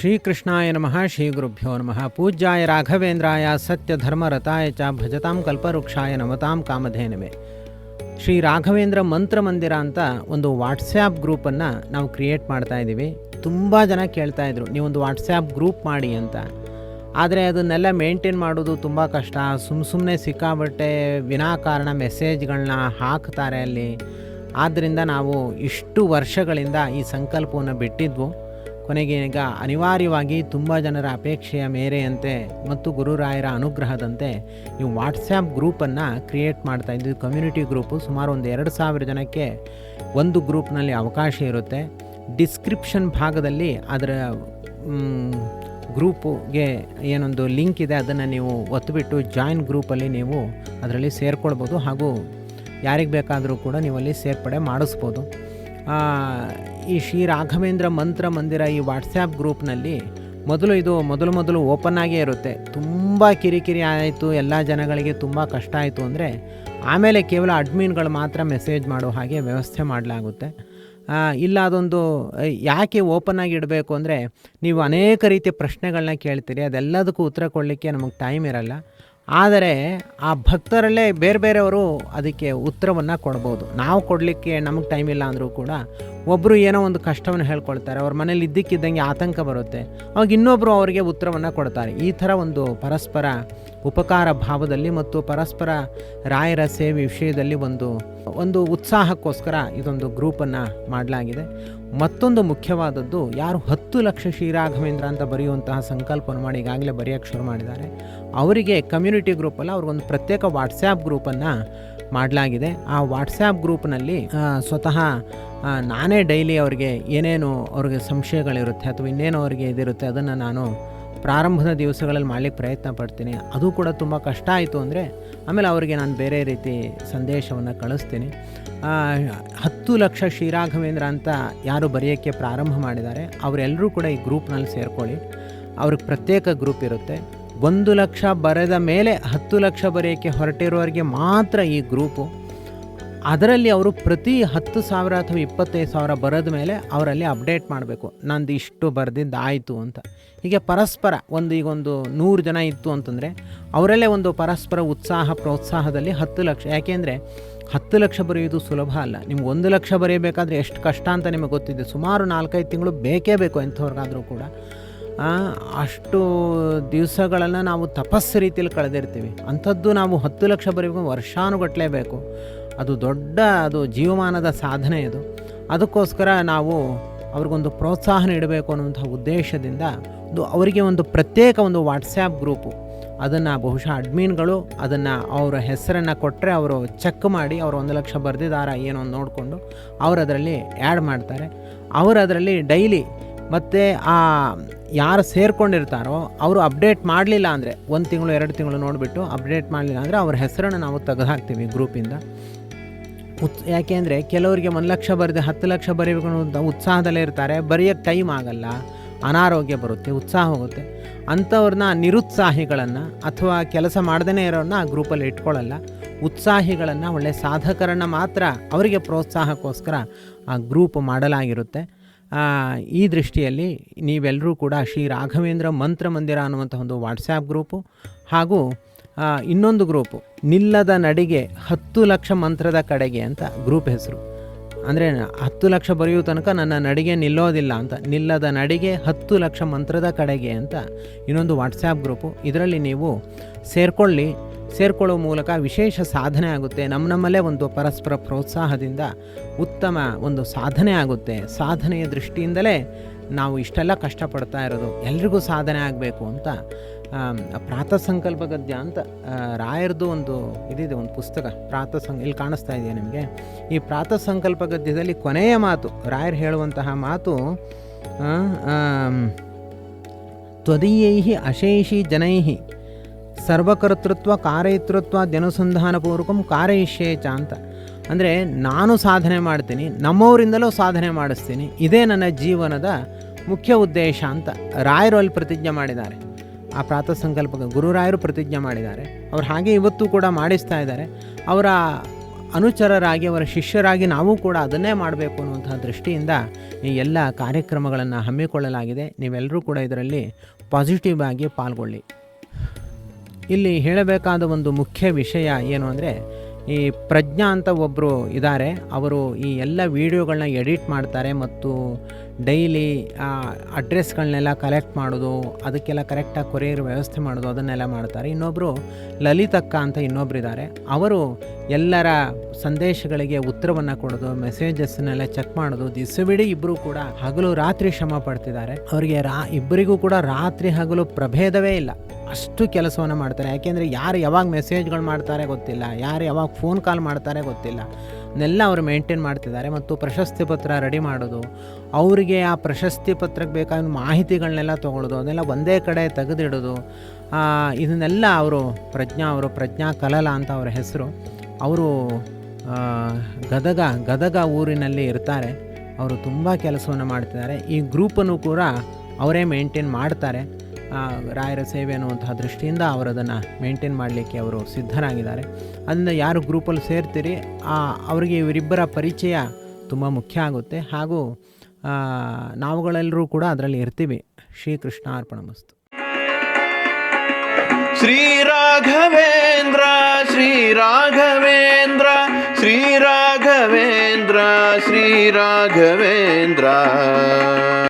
ಶ್ರೀಕೃಷ್ಣಾಯ ನಮಃ ಶ್ರೀ ಗುರುಭ್ಯೋ ನಮಃ. ಪೂಜ್ಯಾಯ ರಾಘವೇಂದ್ರಾಯ ಸತ್ಯ ಧರ್ಮರತಾಯ ಚ ಭಜತಾಂ ಕಲ್ಪವೃಕ್ಷಾಯ ನಮತಾಂ ಕಾಮಧೇನವೇ. ಶ್ರೀ ರಾಘವೇಂದ್ರ ಮಂತ್ರ ಮಂದಿರ ಅಂತ ಒಂದು ವಾಟ್ಸ್ಯಾಪ್ ಗ್ರೂಪನ್ನು ನಾವು ಕ್ರಿಯೇಟ್ ಮಾಡ್ತಾ ಇದ್ದೀವಿ. ತುಂಬ ಜನ ಕೇಳ್ತಾ ಇದ್ರು ನೀವೊಂದು ವಾಟ್ಸ್ಯಾಪ್ ಗ್ರೂಪ್ ಮಾಡಿ ಅಂತ. ಆದರೆ ಅದನ್ನೆಲ್ಲ ಮೇಂಟೈನ್ ಮಾಡೋದು ತುಂಬ ಕಷ್ಟ. ಸುಮ್ಮ ಸುಮ್ಮನೆ ಸಿಕ್ಕಾಬಟ್ಟೆ ವಿನಾಕಾರಣ ಮೆಸೇಜ್ಗಳನ್ನ ಹಾಕ್ತಾರೆ ಅಲ್ಲಿ. ಆದ್ದರಿಂದ ನಾವು ಇಷ್ಟು ವರ್ಷಗಳಿಂದ ಈ ಸಂಕಲ್ಪವನ್ನು ಬಿಟ್ಟಿದ್ವು. ಕೊನೆಗೆ ಈಗ ಅನಿವಾರ್ಯವಾಗಿ ತುಂಬ ಜನರ ಅಪೇಕ್ಷೆಯ ಮೇರೆಯಂತೆ ಮತ್ತು ಗುರುರಾಯರ ಅನುಗ್ರಹದಂತೆ ನೀವು ವಾಟ್ಸ್ಯಾಪ್ ಗ್ರೂಪನ್ನು ಕ್ರಿಯೇಟ್ ಮಾಡ್ತಾ ಇದ್ದು ಕಮ್ಯುನಿಟಿ ಗ್ರೂಪು ಸುಮಾರು ಒಂದು ಎರಡು ಸಾವಿರ ಜನಕ್ಕೆ ಒಂದು ಗ್ರೂಪ್ನಲ್ಲಿ ಅವಕಾಶ ಇರುತ್ತೆ. ಡಿಸ್ಕ್ರಿಪ್ಷನ್ ಭಾಗದಲ್ಲಿ ಅದರ ಗ್ರೂಪ್ಗೆ ಏನೊಂದು ಲಿಂಕ್ ಇದೆ, ಅದನ್ನು ನೀವು ಒತ್ತುಬಿಟ್ಟು ಜಾಯಿನ್ ಗ್ರೂಪಲ್ಲಿ ನೀವು ಅದರಲ್ಲಿ ಸೇರ್ಕೊಳ್ಬೋದು ಹಾಗೂ ಯಾರಿಗೆ ಬೇಕಾದರೂ ಕೂಡ ನೀವು ಅಲ್ಲಿ ಸೇರ್ಪಡೆ ಮಾಡಿಸ್ಬೋದು. ಈ ಶ್ರೀ ರಾಘವೇಂದ್ರ ಮಂತ್ರ ಮಂದಿರ ಈ ವಾಟ್ಸ್ಯಾಪ್ ಗ್ರೂಪ್ನಲ್ಲಿ ಮೊದಲು ಇದು ಮೊದಲು ಮೊದಲು ಓಪನ್ ಆಗೇ ಇರುತ್ತೆ. ತುಂಬ ಕಿರಿಕಿರಿ ಆಯಿತು, ಎಲ್ಲ ಜನಗಳಿಗೆ ತುಂಬ ಕಷ್ಟ ಆಯಿತು ಅಂದರೆ ಆಮೇಲೆ ಕೇವಲ ಅಡ್ಮಿನ್ಗಳು ಮಾತ್ರ ಮೆಸೇಜ್ ಮಾಡೋ ಹಾಗೆ ವ್ಯವಸ್ಥೆ ಮಾಡಲಾಗುತ್ತೆ. ಇಲ್ಲ ಅದೊಂದು ಯಾಕೆ ಓಪನ್ ಆಗಿ ಇಡಬೇಕು ಅಂದರೆ ನೀವು ಅನೇಕ ರೀತಿಯ ಪ್ರಶ್ನೆಗಳನ್ನ ಕೇಳ್ತೀರಿ, ಅದೆಲ್ಲದಕ್ಕೂ ಉತ್ತರ ಕೊಡಲಿಕ್ಕೆ ನಮಗೆ ಟೈಮ್ ಇರಲ್ಲ. ಆದರೆ ಆ ಭಕ್ತರಲ್ಲೇ ಬೇರೆ ಬೇರೆಯವರು ಅದಕ್ಕೆ ಉತ್ತರವನ್ನು ಕೊಡ್ಬೋದು. ನಾವು ಕೊಡಲಿಕ್ಕೆ ನಮಗೆ ಟೈಮ್ ಇಲ್ಲ ಅಂದರೂ ಕೂಡ ಒಬ್ಬರು ಏನೋ ಒಂದು ಕಷ್ಟವನ್ನು ಹೇಳ್ಕೊಳ್ತಾರೆ, ಅವ್ರ ಮನೇಲಿ ಇದ್ದಕ್ಕಿದ್ದಂಗೆ ಆತಂಕ ಬರುತ್ತೆ, ಅವಾಗ ಇನ್ನೊಬ್ಬರು ಅವರಿಗೆ ಉತ್ತರವನ್ನು ಕೊಡ್ತಾರೆ. ಈ ಥರ ಒಂದು ಪರಸ್ಪರ ಉಪಕಾರ ಭಾವದಲ್ಲಿ ಮತ್ತು ಪರಸ್ಪರ ರಾಯರ ಸೇವೆ ವಿಷಯದಲ್ಲಿ ಒಂದು ಒಂದು ಉತ್ಸಾಹಕ್ಕೋಸ್ಕರ ಇದೊಂದು ಗ್ರೂಪನ್ನು ಮಾಡಲಾಗಿದೆ. ಮತ್ತೊಂದು ಮುಖ್ಯವಾದದ್ದು, ಯಾರು ಹತ್ತು ಲಕ್ಷ ಶ್ರೀರಾಘವೇಂದ್ರ ಅಂತ ಬರೆಯುವಂತಹ ಸಂಕಲ್ಪವನ್ನು ಮಾಡಿ ಈಗಾಗಲೇ ಬರೆಯೋಕ್ಕೆ ಶುರು ಮಾಡಿದ್ದಾರೆ. ಅವರಿಗೆ ಕಮ್ಯುನಿಟಿ ಗ್ರೂಪಲ್ಲಿ ಅವ್ರಿಗೊಂದು ಪ್ರತ್ಯೇಕ ವಾಟ್ಸ್ಯಾಪ್ ಗ್ರೂಪನ್ನು ಮಾಡಲಾಗಿದೆ. ಆ ವಾಟ್ಸ್ಯಾಪ್ ಗ್ರೂಪ್ನಲ್ಲಿ ಸ್ವತಃ ನಾನೇ ಡೈಲಿ ಅವರಿಗೆ ಏನೇನು ಅವ್ರಿಗೆ ಸಂಶಯಗಳಿರುತ್ತೆ ಅಥವಾ ಇನ್ನೇನು ಅವರಿಗೆ ಇದಿರುತ್ತೆ ಅದನ್ನು ನಾನು ಪ್ರಾರಂಭದ ದಿವಸಗಳಲ್ಲಿ ಮಾಡಲಿಕ್ಕೆ ಪ್ರಯತ್ನ ಪಡ್ತೀನಿ. ಅದು ಕೂಡ ತುಂಬ ಕಷ್ಟ ಆಯಿತು ಅಂದರೆ ಆಮೇಲೆ ಅವರಿಗೆ ನಾನು ಬೇರೆ ರೀತಿ ಸಂದೇಶವನ್ನು ಕಳಿಸ್ತೀನಿ. ಹತ್ತು ಲಕ್ಷ ಶ್ರೀರಾಘವೇಂದ್ರ ಅಂತ ಯಾರು ಬರೆಯೋಕ್ಕೆ ಪ್ರಾರಂಭ ಮಾಡಿದ್ದಾರೆ, ಅವರೆಲ್ಲರೂ ಕೂಡ ಈ ಗ್ರೂಪ್ನಲ್ಲಿ ಸೇರ್ಕೊಳ್ಳಿ. ಅವ್ರಿಗೆ ಪ್ರತ್ಯೇಕ ಗ್ರೂಪ್ ಇರುತ್ತೆ. ಒಂದು ಲಕ್ಷ ಬರೆದ ಮೇಲೆ ಹತ್ತು ಲಕ್ಷ ಬರೆಯೋಕ್ಕೆ ಹೊರಟಿರೋರಿಗೆ ಮಾತ್ರ ಈ ಗ್ರೂಪು. ಅದರಲ್ಲಿ ಅವರು ಪ್ರತಿ ಹತ್ತು ಸಾವಿರ ಅಥವಾ ಇಪ್ಪತ್ತೈದು ಸಾವಿರ ಬರೆದ ಮೇಲೆ ಅವರಲ್ಲಿ ಅಪ್ಡೇಟ್ ಮಾಡಬೇಕು. ನಂದು ಇಷ್ಟು ಬರೆದಿದ್ದು ಆಯಿತು ಅಂತ. ಹೀಗೆ ಪರಸ್ಪರ ಒಂದು ಈಗ ಒಂದು ನೂರು ಜನ ಇತ್ತು ಅಂತಂದರೆ ಅವರಲ್ಲೇ ಒಂದು ಪರಸ್ಪರ ಉತ್ಸಾಹ, ಪ್ರೋತ್ಸಾಹದಲ್ಲಿ ಹತ್ತು ಲಕ್ಷ. ಯಾಕೆಂದರೆ ಹತ್ತು ಲಕ್ಷ ಬರೆಯೋದು ಸುಲಭ ಅಲ್ಲ. ನಿಮ್ಗೆ ಒಂದು ಲಕ್ಷ ಬರೆಯಬೇಕಾದ್ರೆ ಎಷ್ಟು ಕಷ್ಟ ಅಂತ ನಿಮಗೆ ಗೊತ್ತಿದೆ. ಸುಮಾರು ನಾಲ್ಕೈದು ತಿಂಗಳು ಬೇಕೇ ಬೇಕು ಎಂಥವ್ರಿಗಾದರೂ ಕೂಡ. ಅಷ್ಟು ದಿವಸಗಳನ್ನು ನಾವು ತಪಸ್ಸು ರೀತಿಯಲ್ಲಿ ಕಳೆದಿರ್ತೀವಿ. ಅಂಥದ್ದು ನಾವು ಹತ್ತು ಲಕ್ಷ ಬರೀಬೇಕು ವರ್ಷಾನುಗಟ್ಟಲೆ ಬೇಕು. ಅದು ದೊಡ್ಡ, ಅದು ಜೀವಮಾನದ ಸಾಧನೆ ಅದು. ಅದಕ್ಕೋಸ್ಕರ ನಾವು ಅವ್ರಿಗೊಂದು ಪ್ರೋತ್ಸಾಹ ನೀಡಬೇಕು ಅನ್ನುವಂಥ ಉದ್ದೇಶದಿಂದ ಒಂದು ಅವರಿಗೆ ಒಂದು ಪ್ರತ್ಯೇಕ ಒಂದು ವಾಟ್ಸ್ಯಾಪ್ ಗ್ರೂಪು ಅದನ್ನು ಬಹುಶಃ ಅಡ್ಮಿನ್ಗಳು ಅದನ್ನು ಅವರ ಹೆಸರನ್ನು ಕೊಟ್ಟರೆ ಅವರು ಚೆಕ್ ಮಾಡಿ ಅವರು ಒಂದು ಲಕ್ಷ ಬರೆದಿದ್ದಾರಾ ಏನೋ ನೋಡಿಕೊಂಡು ಅವರು ಅದರಲ್ಲಿ ಆ್ಯಡ್ ಮಾಡ್ತಾರೆ. ಅವರು ಅದರಲ್ಲಿ ಡೈಲಿ ಮತ್ತು ಆ ಯಾರು ಸೇರ್ಕೊಂಡಿರ್ತಾರೋ ಅವರು ಅಪ್ಡೇಟ್ ಮಾಡಲಿಲ್ಲ ಅಂದರೆ, ಒಂದು ತಿಂಗಳು, ಎರಡು ತಿಂಗಳು ನೋಡಿಬಿಟ್ಟು ಅಪ್ಡೇಟ್ ಮಾಡಲಿಲ್ಲ ಅಂದರೆ ಅವ್ರ ಹೆಸರನ್ನು ನಾವು ತೆಗೆದುಹಾಕ್ತೀವಿ ಗ್ರೂಪಿಂದ ಉತ್ ಯಾಕೆಂದರೆ ಕೆಲವರಿಗೆ ಒಂದು ಲಕ್ಷ ಬರೆದು ಹತ್ತು ಲಕ್ಷ ಬರೀಬೇಕು ಅನ್ನೋ ಉತ್ಸಾಹದಲ್ಲೇ ಇರ್ತಾರೆ ಬರೆಯೋಕ್ಕೆ ಟೈಮ್ ಆಗಲ್ಲ, ಅನಾರೋಗ್ಯ ಬರುತ್ತೆ, ಉತ್ಸಾಹ ಹೋಗುತ್ತೆ. ಅಂಥವ್ರನ್ನ ನಿರುತ್ಸಾಹಿಗಳನ್ನು ಅಥವಾ ಕೆಲಸ ಮಾಡ್ದೇ ಇರೋರನ್ನ ಆ ಗ್ರೂಪಲ್ಲಿ ಇಟ್ಕೊಳ್ಳಲ್ಲ. ಉತ್ಸಾಹಿಗಳನ್ನು ಒಳ್ಳೆ ಸಾಧಕರನ್ನು ಮಾತ್ರ ಅವರಿಗೆ ಪ್ರೋತ್ಸಾಹಕ್ಕೋಸ್ಕರ ಆ ಗ್ರೂಪ್ ಮಾಡಲಾಗಿರುತ್ತೆ. ಈ ದೃಷ್ಟಿಯಲ್ಲಿ ನೀವೆಲ್ಲರೂ ಕೂಡ ಶ್ರೀ ರಾಘವೇಂದ್ರ ಮಂತ್ರ ಮಂದಿರ ಅನ್ನುವಂಥ ಒಂದು ವಾಟ್ಸ್ಯಾಪ್ ಗ್ರೂಪು ಹಾಗೂ ಇನ್ನೊಂದು ಗ್ರೂಪು, ನಿಲ್ಲದ ನಡಿಗೆ ಹತ್ತು ಲಕ್ಷ ಮಂತ್ರದ ಕಡೆಗೆ ಅಂತ ಗ್ರೂಪ್ ಹೆಸರು. ಅಂದರೆ ಹತ್ತು ಲಕ್ಷ ಬರೆಯುವ ತನಕ ನನ್ನ ನಡಿಗೆ ನಿಲ್ಲೋದಿಲ್ಲ ಅಂತ, ನಿಲ್ಲದ ನಡಿಗೆ ಹತ್ತು ಲಕ್ಷ ಮಂತ್ರದ ಕಡೆಗೆ ಅಂತ ಇನ್ನೊಂದು ವಾಟ್ಸ್ಯಾಪ್ ಗ್ರೂಪು. ಇದರಲ್ಲಿ ನೀವು ಸೇರ್ಕೊಳ್ಳಿ, ಸೇರ್ಕೊಳ್ಳೋ ಮೂಲಕ ವಿಶೇಷ ಸಾಧನೆ ಆಗುತ್ತೆ. ನಮ್ಮ ನಮ್ಮಲ್ಲೇ ಒಂದು ಪರಸ್ಪರ ಪ್ರೋತ್ಸಾಹದಿಂದ ಉತ್ತಮ ಒಂದು ಸಾಧನೆ ಆಗುತ್ತೆ. ಸಾಧನೆಯ ದೃಷ್ಟಿಯಿಂದಲೇ ನಾವು ಇಷ್ಟೆಲ್ಲ ಕಷ್ಟಪಡ್ತಾ ಇರೋದು. ಎಲ್ರಿಗೂ ಸಾಧನೆ ಆಗಬೇಕು ಅಂತ ಪ್ರಾತಃ ಸಂಕಲ್ಪ ಗದ್ಯ ಅಂತ ರಾಯರದು ಒಂದು ಇದಿದೆ, ಒಂದು ಪುಸ್ತಕ ಪ್ರಾತಃ ಸಂ ಇಲ್ಲಿ ಕಾಣಿಸ್ತಾ ಇದೆಯಾ ನಿಮಗೆ? ಈ ಪ್ರಾತಃ ಸಂಕಲ್ಪ ಗದ್ಯದಲ್ಲಿ ಕೊನೆಯ ಮಾತು, ರಾಯರು ಹೇಳುವಂತಹ ಮಾತು ತ್ವದೀಯೈ ಅಶೇಷಿ ಜನೈ ಸರ್ವಕರ್ತೃತ್ವ ಕಾರಯಿತೃತ್ವ ಜನಸಂಧಾನಪೂರ್ವಕಂ ಕಾರಯಿಷ್ಯೇ ಚ ಅಂತ. ಅಂದರೆ ನಾನು ಸಾಧನೆ ಮಾಡ್ತೀನಿ, ನಮ್ಮವರಿಂದಲೂ ಸಾಧನೆ ಮಾಡಿಸ್ತೀನಿ, ಇದೇ ನನ್ನ ಜೀವನದ ಮುಖ್ಯ ಉದ್ದೇಶ ಅಂತ ರಾಯರು ಅಲ್ಲಿ ಪ್ರತಿಜ್ಞೆ ಮಾಡಿದ್ದಾರೆ. ಆ ಪ್ರಾತಃ ಸಂಕಲ್ಪ ಗುರುರಾಯರು ಪ್ರತಿಜ್ಞೆ ಮಾಡಿದ್ದಾರೆ. ಅವ್ರು ಹಾಗೆ ಇವತ್ತು ಕೂಡ ಮಾಡಿಸ್ತಾ ಇದ್ದಾರೆ. ಅವರ ಅನುಚರರಾಗಿ, ಅವರ ಶಿಷ್ಯರಾಗಿ ನಾವು ಕೂಡ ಅದನ್ನೇ ಮಾಡಬೇಕು ಅನ್ನುವಂತಹ ದೃಷ್ಟಿಯಿಂದ ಈ ಎಲ್ಲ ಕಾರ್ಯಕ್ರಮಗಳನ್ನು ಹಮ್ಮಿಕೊಳ್ಳಲಾಗಿದೆ. ನೀವೆಲ್ಲರೂ ಕೂಡ ಇದರಲ್ಲಿ ಪಾಸಿಟಿವ್ ಆಗಿ ಪಾಲ್ಗೊಳ್ಳಿ. ಇಲ್ಲಿ ಹೇಳಬೇಕಾದ ಒಂದು ಮುಖ್ಯ ವಿಷಯ ಏನು ಅಂದರೆ, ಈ ಪ್ರಜ್ಞಾ ಅಂತ ಒಬ್ಬರು ಇದ್ದಾರೆ. ಅವರು ಈ ಎಲ್ಲ ವೀಡಿಯೋಗಳನ್ನ ಎಡಿಟ್ ಮಾಡ್ತಾರೆ ಮತ್ತು ಡೈಲಿ ಅಡ್ರೆಸ್ಗಳನ್ನೆಲ್ಲ ಕಲೆಕ್ಟ್ ಮಾಡೋದು, ಅದಕ್ಕೆಲ್ಲ ಕರೆಕ್ಟಾಗಿ ಕೊರಿಯರ್ ವ್ಯವಸ್ಥೆ ಮಾಡೋದು, ಅದನ್ನೆಲ್ಲ ಮಾಡ್ತಾರೆ. ಇನ್ನೊಬ್ಬರು ಲಲಿತಕ್ಕ ಅಂತ ಇನ್ನೊಬ್ರು ಇದ್ದಾರೆ ಅವರು ಎಲ್ಲರ ಸಂದೇಶಗಳಿಗೆ ಉತ್ತರವನ್ನು ಕೊಡೋದು ಮೆಸೇಜಸ್ನೆಲ್ಲ ಚೆಕ್ ಮಾಡೋದು ದಿಸವಿಡೀ ಇಬ್ಬರು ಕೂಡ ಹಗಲು ರಾತ್ರಿ ಶ್ರಮ ಪಡ್ತಿದ್ದಾರೆ. ಅವರಿಗೆ ರಾ, ಇಬ್ಬರಿಗೂ ಕೂಡ ರಾತ್ರಿ ಹಗಲು ಪ್ರಭೇದವೇ ಇಲ್ಲ. ಅಷ್ಟು ಕೆಲಸವನ್ನು ಮಾಡ್ತಾರೆ. ಯಾಕೆಂದರೆ ಯಾರು ಯಾವಾಗ ಮೆಸೇಜ್ಗಳು ಮಾಡ್ತಾರೆ ಗೊತ್ತಿಲ್ಲ, ಯಾರು ಯಾವಾಗ ಫೋನ್ ಕಾಲ್ ಮಾಡ್ತಾರೆ ಗೊತ್ತಿಲ್ಲ. ಅದನ್ನೆಲ್ಲ ಅವರು ಮೇಂಟೈನ್ ಮಾಡ್ತಿದ್ದಾರೆ ಮತ್ತು ಪ್ರಶಸ್ತಿ ಪತ್ರ ರೆಡಿ ಮಾಡೋದು, ಅವರಿಗೆ ಆ ಪ್ರಶಸ್ತಿ ಪತ್ರಕ್ಕೆ ಬೇಕಾದ ಮಾಹಿತಿಗಳನ್ನೆಲ್ಲ ತೊಗೊಳ್ಳೋದು ಅದನ್ನೆಲ್ಲ ಒಂದೇ ಕಡೆ ತೆಗೆದಿಡೋದು ಇದನ್ನೆಲ್ಲ ಅವರು ಪ್ರಜ್ಞಾ ಅವರು ಪ್ರಜ್ಞಾ ಕಲಲ ಅಂತ ಅವರ ಹೆಸರು. ಅವರು ಗದಗ ಗದಗ ಊರಿನಲ್ಲಿ ಇರ್ತಾರೆ. ಅವರು ತುಂಬ ಕೆಲಸವನ್ನು ಮಾಡ್ತಿದ್ದಾರೆ. ಈ ಗ್ರೂಪನ್ನು ಕೂಡ ಅವರೇ ಮೇಂಟೈನ್ ಮಾಡ್ತಾರೆ. ರಾಯರ ಸೇವೆ ಅನ್ನುವಂತಹ ದೃಷ್ಟಿಯಿಂದ ಅವರು ಅದನ್ನು ಮೇಂಟೈನ್ ಮಾಡಲಿಕ್ಕೆ ಅವರು ಸಿದ್ಧರಾಗಿದ್ದಾರೆ. ಅದರಿಂದ ಯಾರು ಗ್ರೂಪಲ್ಲಿ ಸೇರ್ತೀರಿ ಅವರಿಗೆ ಇವರಿಬ್ಬರ ಪರಿಚಯ ತುಂಬ ಮುಖ್ಯ ಆಗುತ್ತೆ. ಹಾಗೂ ನಾವುಗಳೆಲ್ಲರೂ ಕೂಡ ಅದರಲ್ಲಿ ಇರ್ತೀವಿ. ಶ್ರೀಕೃಷ್ಣ ಅರ್ಪಣಮಸ್ತು ಶ್ರೀ ರಾಘವೇಂದ್ರ ಶ್ರೀ ರಾಘವೇಂದ್ರ ಶ್ರೀ ರಾಘವೇಂದ್ರ ಶ್ರೀ ರಾಘವೇಂದ್ರ.